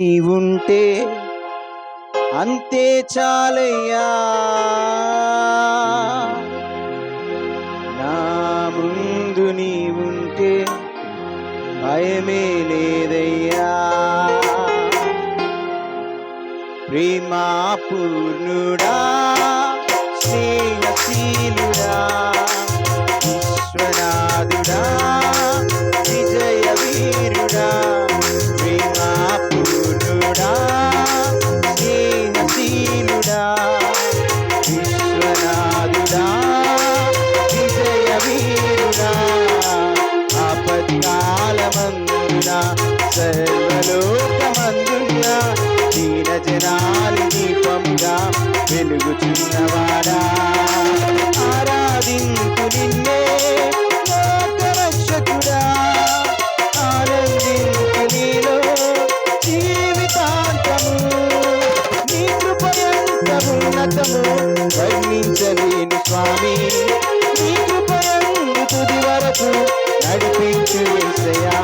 నీవుంటే అంతే చాలయ్యా. నా ముందు ఉంటే భయమే లేదయ్యా. ప్రేమాపూర్ణుడా స్నేహశీలుడా. వెలుగుచున్నవాడా ఆరాధింపు నిన్నే రక్షకుడా ఆనందింపు నీలో జీవితాంతము నీ కృపయంతమున్నతము వర్ణించలేను స్వామి. నీ కృపయందు తుది వరకు నడిపించు వేసయా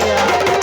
Hallelujah.